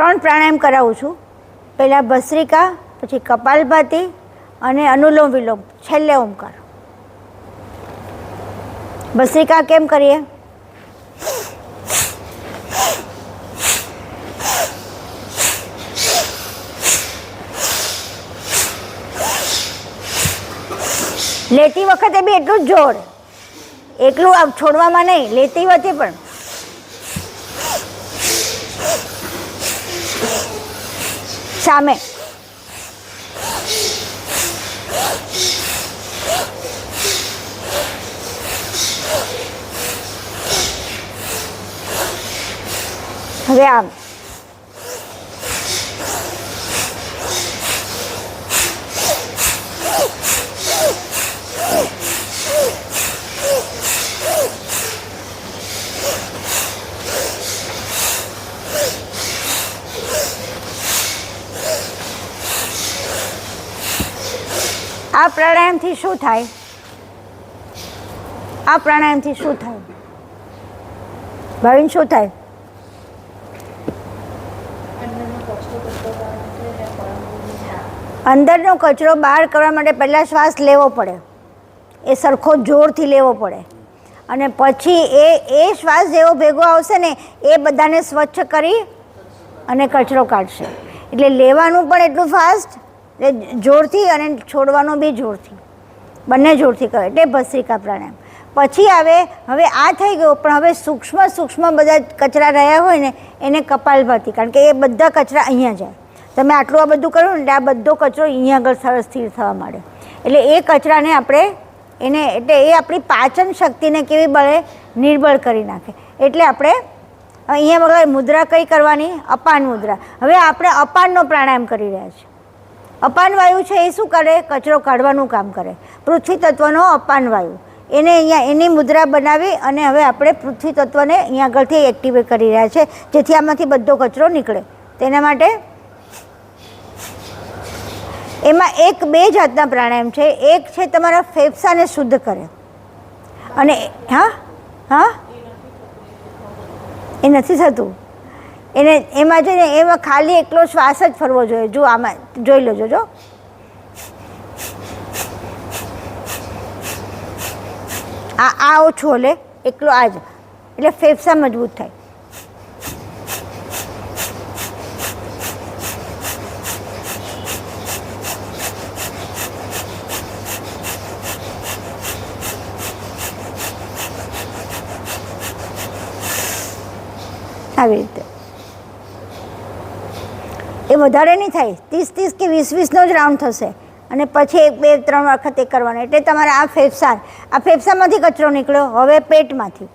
ત્રણ પ્રાણાયામ કરાવું છું. પહેલાં ભસ્રિકા, પછી કપાલભાતિ અને અનુલોમ વિલોમ. છેલ્લે ઓમકાર. ભસ્રિકા કેમ કરીએ? લેતી વખતે બી એટલું જ જોર. એકલું છોડવામાં નહીં, લેતી વખતે પણ. સામે હવે આમ આ પ્રાણાયામથી શું થાય? આ પ્રાણાયામથી શું થાય? ભાવિન, શું થાય? અંદરનો કચરો બહાર કરવા માટે પહેલાં શ્વાસ લેવો પડે. એ સરખો જોરથી લેવો પડે. અને પછી એ એ શ્વાસ જેવો ભેગો આવશે ને, એ બધાને સ્વચ્છ કરી અને કચરો કાઢશે. એટલે લેવાનું પણ એટલું ફાસ્ટ જોરથી અને છોડવાનો બી જોરથી. બંને જોરથી કરે એટલે ભસ્ત્રિકા પ્રાણાયામ. પછી આવે, હવે આ થઈ ગયો, પણ હવે સૂક્ષ્મ સૂક્ષ્મ બધા કચરા રહ્યા હોય ને, એને કપાલભાતી કારણ કે એ બધા કચરા અહીંયા જાય. તમે આટલું આ બધું કર્યું ને, એટલે આ બધો કચરો અહીંયા આગળ સરસ સ્થિર થવા માંડે. એટલે એ કચરાને આપણે એને, એટલે એ આપણી પાચન શક્તિને કેવી બળે નિર્બળ કરી નાખે. એટલે આપણે અહીંયા વગર મુદ્રા કઈ કરવાની? અપાન મુદ્રા. હવે આપણે અપાનનો પ્રાણાયામ કરી રહ્યા છીએ. અપાન વાયુ છે એ શું કરે? કચરો કાઢવાનું કામ કરે. પૃથ્વી તત્વનો અપાન વાયુ. એને અહીંયા એની મુદ્રા બનાવી અને હવે આપણે પૃથ્વી તત્વને અહીંયા આગળથી એક્ટિવેટ કરી રહ્યા છે. જેથી આમાંથી બધો કચરો નીકળે. તેના માટે એમાં એક બે જાતના પ્રાણાયામ છે. એક છે તમારા ફેફસાને શુદ્ધ કરે. અને હા? હા? એ નથી થતું. એને એમાં છે ને એમાં ખાલી એકલો શ્વાસ જ ફરવો જોઈએ. જો આમાં, જોઈ લેજો, જો. આ આ ઓછું હલે એકલો આ જ. એટલે ફેફસા મજબૂત થાય આવી રીતે એ વધારે નહીં થાય. ત્રીસ ત્રીસ કે વીસ વીસનો જ રાઉન્ડ થશે. અને પછી એક, બે, ત્રણ વખત એ કરવાનો. એટલે તમારે આ ફેફસા, આ ફેફસામાંથી કચરો નીકળ્યો. હવે પેટમાંથી.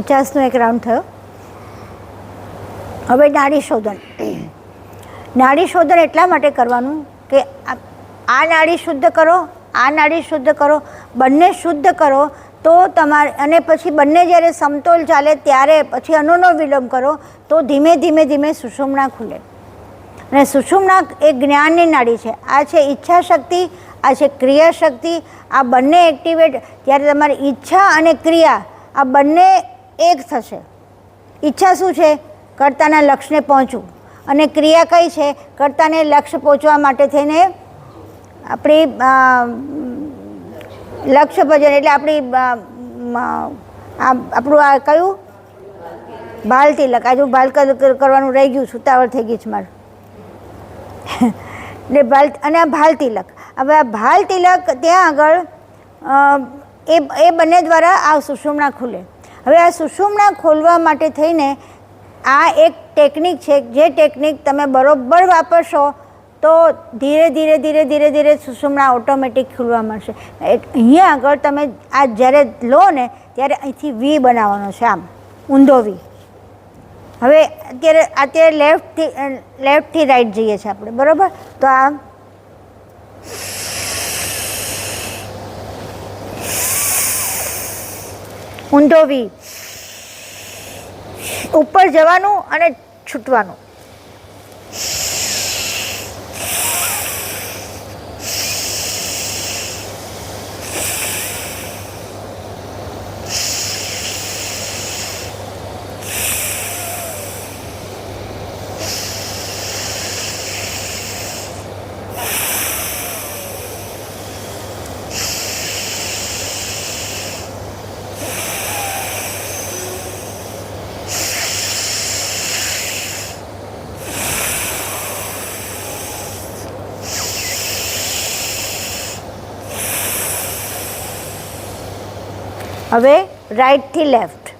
પચાસનો એક રાઉન્ડ થયો. હવે નાડી શોધન. નાડી શોધન એટલા માટે કરવાનું કે આ નાડી શુદ્ધ કરો, આ નાડી શુદ્ધ કરો, બંને શુદ્ધ કરો, તો તમારે, અને પછી બંને જ્યારે સમતોલ ચાલે ત્યારે પછી અનુનો વિલોમ કરો, તો ધીમે ધીમે ધીમે સુષુમણા ખુલે. અને સુષુમણા એ જ્ઞાનની નાડી છે. આ છે ઈચ્છા શક્તિ આ છે ક્રિયા શક્તિ આ બંને એક્ટિવેટ, જ્યારે તમારી ઈચ્છા અને ક્રિયા, આ બંને એક થશે. ઈચ્છા શું છે? કર્તાના લક્ષ્યને પહોંચવું. અને ક્રિયા કઈ છે? કર્તાને લક્ષ્ય પહોંચવા માટે થઈને આપણી લક્ષ્ય ભજન એટલે આપણી આપણું આ કયું? બાલ તિલક આજુ બાલ ક- કરવાનું રહી ગયું, સુતાવળ થઈ ગઈ છે મારું. એટલે ભાલ અને આ ભાલ તિલક હવે આ ભાલ તિલક ત્યાં આગળ એ એ બંને દ્વારા આ સુષુમણા ખુલે. હવે આ સુષુમણા ખોલવા માટે થઈને આ એક ટેકનિક છે, જે ટેકનિક તમે બરોબર વાપરશો, તો ધીરે ધીરે ધીરે ધીરે ધીરે સુષુમણા ઓટોમેટિક ખુલવા મળશે. અહીંયા આગળ તમે આ જ્યારે લો ને, ત્યારે અહીંથી વી બનાવવાનો છે આમ, ઊંધો વી. હવે અત્યારે અત્યારે લેફ્ટથી લેફ્ટથી રાઈટ જઈએ છીએ આપણે, બરાબર? તો આ ઊંધો ઉપર જવાનું અને છૂટવાનું. હવે રાઇટથી લેફ્ટ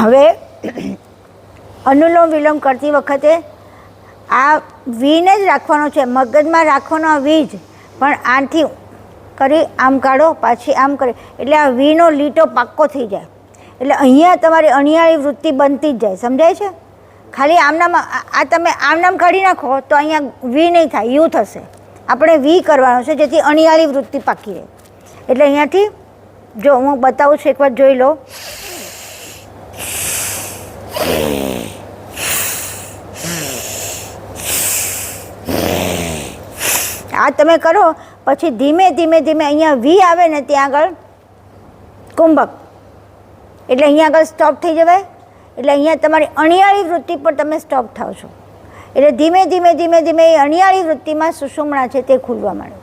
હવે અનુલોમ વિલોમ કરતી વખતે આ વીને જ રાખવાનો છે. મગજમાં રાખવાનો આ વી જ. પણ આથી કરી આમ કાઢો, પાછી આમ કરી. એટલે આ વીનો લીટો પાક્કો થઈ જાય. એટલે અહીંયા તમારી અણિયાળી વૃત્તિ બનતી જ જાય. સમજાય છે? ખાલી આમનામ આ આ તમે આમનામ કાઢી નાખો તો અહીંયા વી નહીં થાય. યુ થશે. આપણે વી કરવાનો છે જેથી અણિયાળી વૃત્તિ પાકી રહે. એટલે અહીંયાથી જો હું બતાવું છું, એકવાર જોઈ લો. આ તમે કરો, પછી ધીમે ધીમે ધીમે અહીંયા વી આવે ને ત્યાં આગળ કુંભક. એટલે અહીંયા આગળ સ્ટોપ થઈ જવાય. એટલે અહીંયા તમારી અણિયાળી વૃત્તિ પર તમે સ્ટોપ થાવ છો. એટલે ધીમે ધીમે ધીમે ધીમે એ અણિયાળી વૃત્તિમાં સુષુમણા છે તે ખુલવા માંડે.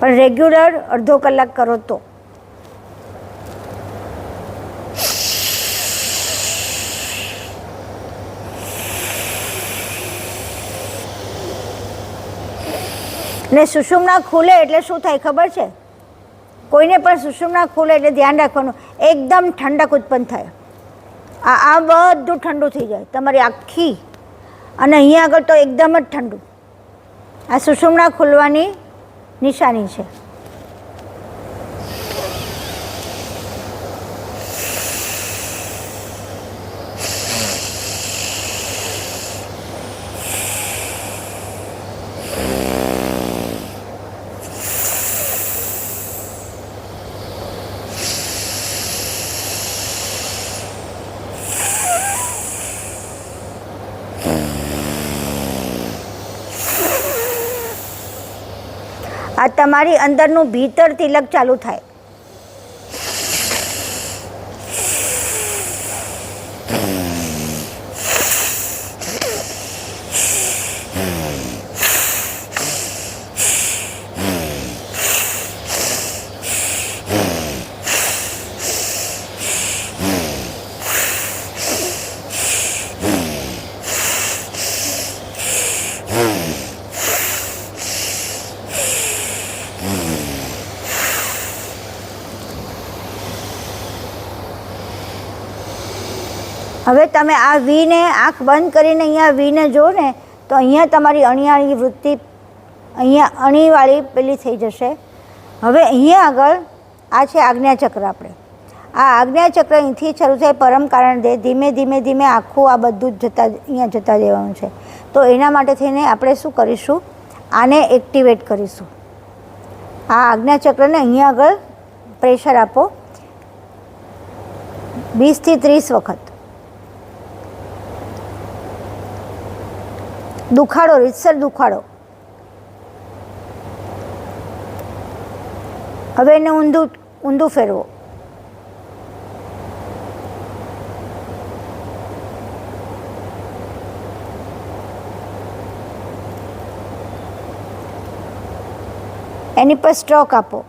પણ રેગ્યુલર અડધો કલાક કરો તો. ને સુષુમના ખુલે એટલે શું થાય ખબર છે? કોઈને પણ સુષુમના ખુલે એટલે ધ્યાન રાખવાનું. એકદમ ઠંડક ઉત્પન્ન થાય. આ આ બધું ઠંડુ થઈ જાય. તમારી આખી અને અહીંયા આગળ તો એકદમ જ ઠંડુ. આ સુષુમના ખુલવાની નિશાની છે. તમારી અંદરનું ભીતર તિલક ચાલુ થાય. હવે તમે આ વીને, આંખ બંધ કરીને અહીંયા વીને જો ને તો અહીંયા તમારી અણિયાળી વૃત્તિ અહીંયા અણીવાળી પેલી થઈ જશે. હવે અહીંયા આગળ આ છે આજ્ઞાચક્ર આપણે. આ આજ્ઞાચક્ર અહીંથી શરૂ થાય પરમ કારણ દે, ધીમે ધીમે ધીમે આખું આ બધું જ જતા, અહીંયા જતા દેવાનું છે. તો એના માટે થઈને આપણે શું કરીશું? આને એક્ટિવેટ કરીશું. આ આજ્ઞાચક્રને અહીંયા આગળ પ્રેશર આપો. વીસથી ત્રીસ વખત. દુખાડો રીતસર દુખાડો. હવે એને ઊંધું ઊંધું ફેરવો. એની પર સ્ટ્રોક આપો.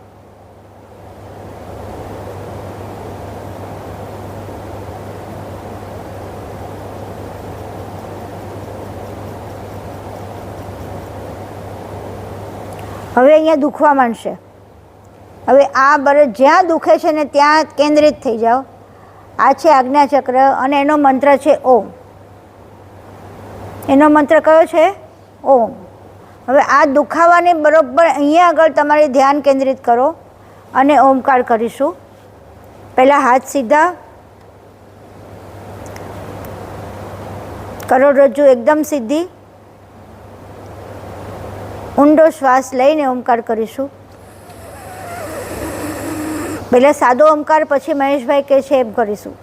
હવે અહીંયા દુખવા માંડશે. હવે આ બર જ્યાં દુખે છે ને ત્યાં કેન્દ્રિત થઈ જાઓ. આ છે આજ્ઞાચક્ર અને એનો મંત્ર છે ઓમ. એનો મંત્ર કયો છે? ઓમ. હવે આ દુખાવાને બરાબર અહીંયા આગળ તમારે ધ્યાન કેન્દ્રિત કરો અને ઓમકાર કરીશું. પહેલાં હાથ સીધા. કરોડરજ્જુ એકદમ સીધી. ઊંડો શ્વાસ લઈને ઓમકાર કરીશું. પહેલાં સાદો ઓમકાર પછી મહેશભાઈ કે છે એમ કરીશું.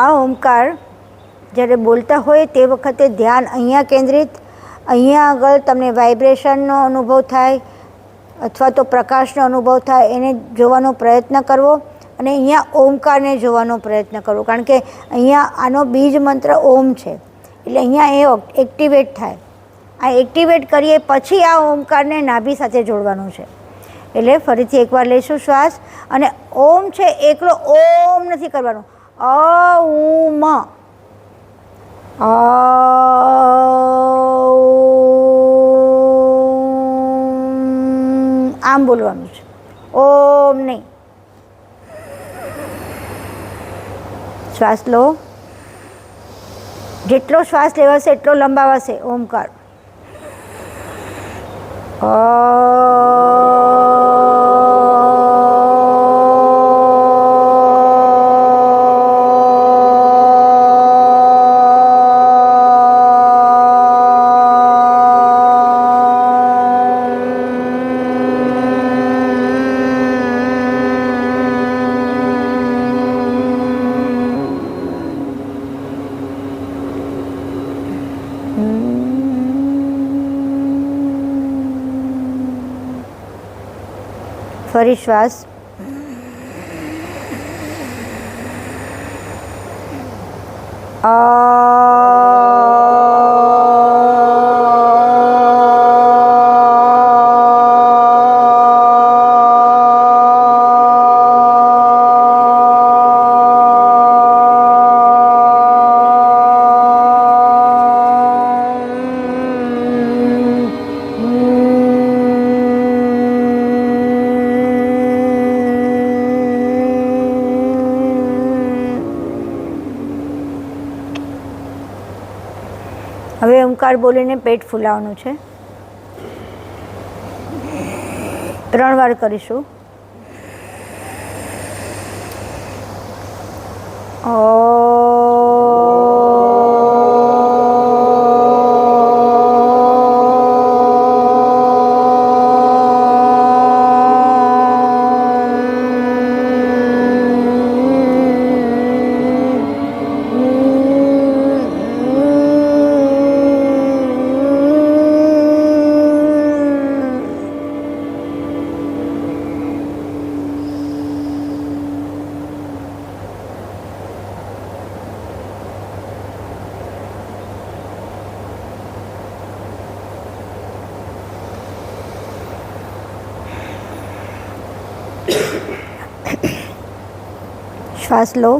આ ઓમકાર જ્યારે બોલતા હોય તે વખતે ધ્યાન અહીંયા કેન્દ્રિત, અહીંયા આગળ તમને વાઇબ્રેશનનો અનુભવ થાય અથવા તો પ્રકાશનો અનુભવ થાય એને જોવાનો પ્રયત્ન કરવો અને અહીંયા ઓમકારને જોવાનો પ્રયત્ન કરવો. કારણ કે અહીંયા આનો બીજ મંત્ર ઓમ છે. એટલે અહીંયા એ એક્ટિવેટ થાય. આ એક્ટિવેટ કરીએ પછી આ ઓમકારને નાભી સાથે જોડવાનું છે. એટલે ફરીથી એકવાર લઈશું શ્વાસ. અને ઓમ છે એકલો, ઓમ નથી કરવાનો. અ ઉ મ આમ બોલવાનું છે ઓમ નહીં શ્વાસ લો જેટલો શ્વાસ લેવાશે એટલો લંબાવાશે ઓમકાર ફરી ઓમકાર બોલીને પેટ ફૂલાવાનું છે. ત્રણ વાર કરીશું. શ્વાસ લો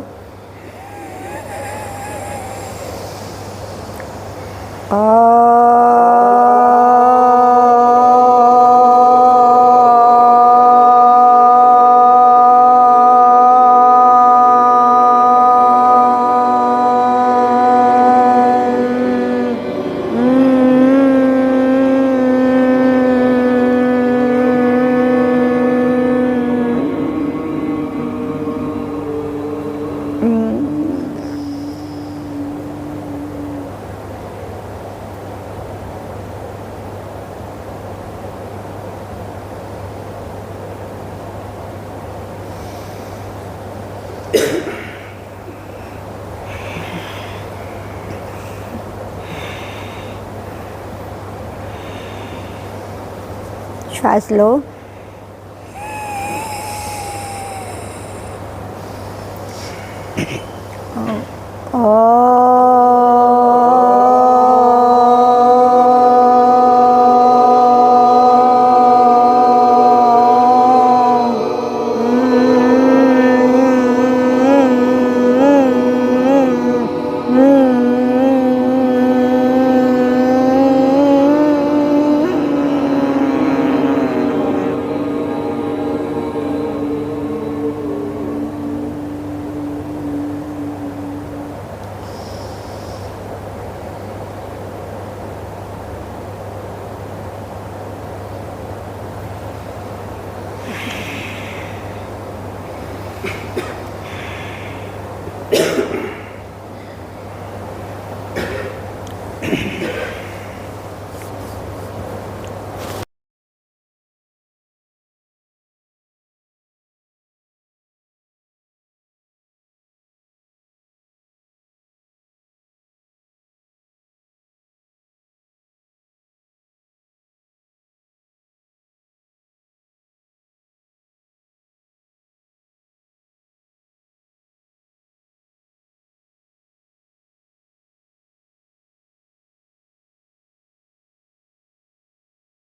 શ્વાસ લો